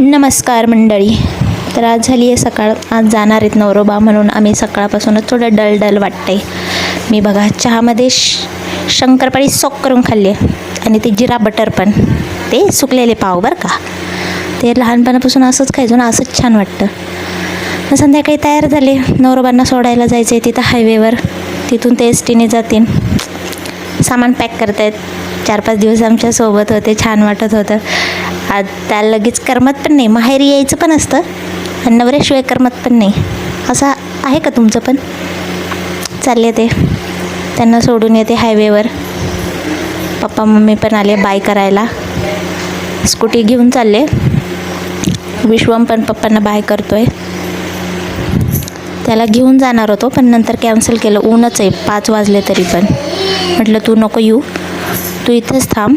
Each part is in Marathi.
नमस्कार मंडळी. तर आज झाली आहे सकाळ. आज जाणार आहेत नवरोबा म्हणून आम्ही सकाळपासूनच थोडं डल डल वाटते मी बघा चहामध्ये श शंकरपाळी सोक करून खाल्ली आहे आणि ते जिरा बटर पण. ते सुकलेले पाव बरं का. ते लहानपणापासून असंच खायचो ना असंच छान वाटतं. मग संध्याकाळी तयार झाले. नवरोबांना सोडायला जायचं आहे तिथं हायवेवर तिथून ते एस टीने जातील. सामान पॅक करतायत. चार पाच दिवस आमच्यासोबत होते छान वाटत होतं. आज त्याला लगेच करमत पण नाही माहेरी यायचं पण असतं आणि नवऱ्याशिवाय करमत पण नाही. असं आहे का तुमचं पण? चालले ते. त्यांना सोडून येते हायवेवर पप्पा मम्मी पण आले बाय करायला. स्कूटी घेऊन चालले. विश्वम पण पप्पांना बाय करतोय. त्याला घेऊन जाणार होतो पण नंतर कॅन्सल केलं. ऊनच आहे पाच वाजले तरी पण. म्हटलं तू नको येऊ. तू इथंच थांब.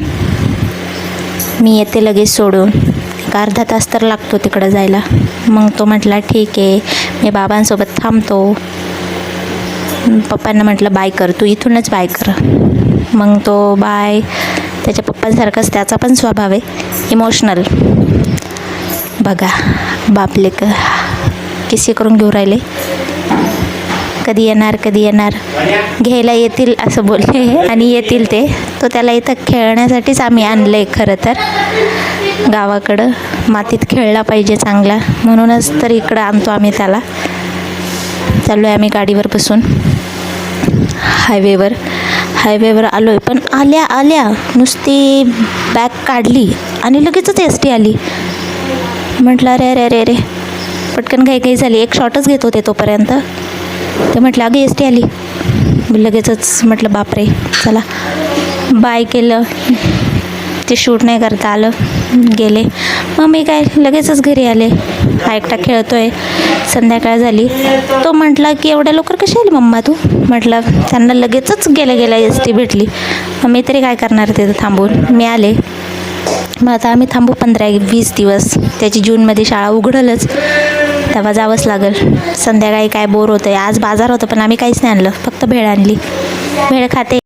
मी येते लगेच सोडून. एक अर्धा तास तर लागतो तिकडं जायला. मग तो म्हटला ठीक आहे. मी बाबांसोबत थांबतो. पप्पांना म्हटलं बाय कर. तू इथूनच बाय कर. मग तो बाय. त्याच्या पप्पांसारखाच त्याचा पण स्वभाव आहे. इमोशनल बघा बापले क किस्से करून घेऊ राहिले. कधी येणार कधी येणार? घ्यायला येतील असं बोलले. आणि येतील ते. तो त्याला इथं खेळण्यासाठीच आम्ही आणलं आहे खरं तर. गावाकडं मातीत खेळला पाहिजे चांगला. म्हणूनच तर इकडं आणतो आम्ही त्याला. चाललो आहे आम्ही गाडीवर बसून. हायवेवर. हायवेवर आलो आहे पण आल्या आल्या. नुसती बॅग काढली आणि लगेचच एस टी आली. म्हटलं अरे अरे अरे अरे. पटकन काही काही झाली. एक शॉटच घेत होते तोपर्यंत. ते म्हटलं अगं एस टी आली. लगेचच म्हटलं बापरे चला. बाय केलं. ते शूट नाही करता आलं. गेले. मग मी काय लगेचच घरी आले. हा एकटा खेळतोय. संध्याकाळ झाली. तो म्हटला की एवढ्या लवकर कशी आली मम्मा तू? म्हटलं त्यांना लगेचच गेल्या गेल्या एस टी भेटली. मग मी तरी काय करणार तिथं थांबून? मी आले. मग आता आम्ही थांबू पंधरा वीस दिवस. त्याची जूनमध्ये शाळा उघडलच. तेव्हा जावंच लागेल. संध्याकाळी काय बोर होतं आहे आज बाजार होतं पण आम्ही काहीच नाही आणलं. फक्त भेळ आणली. भेळ खाते.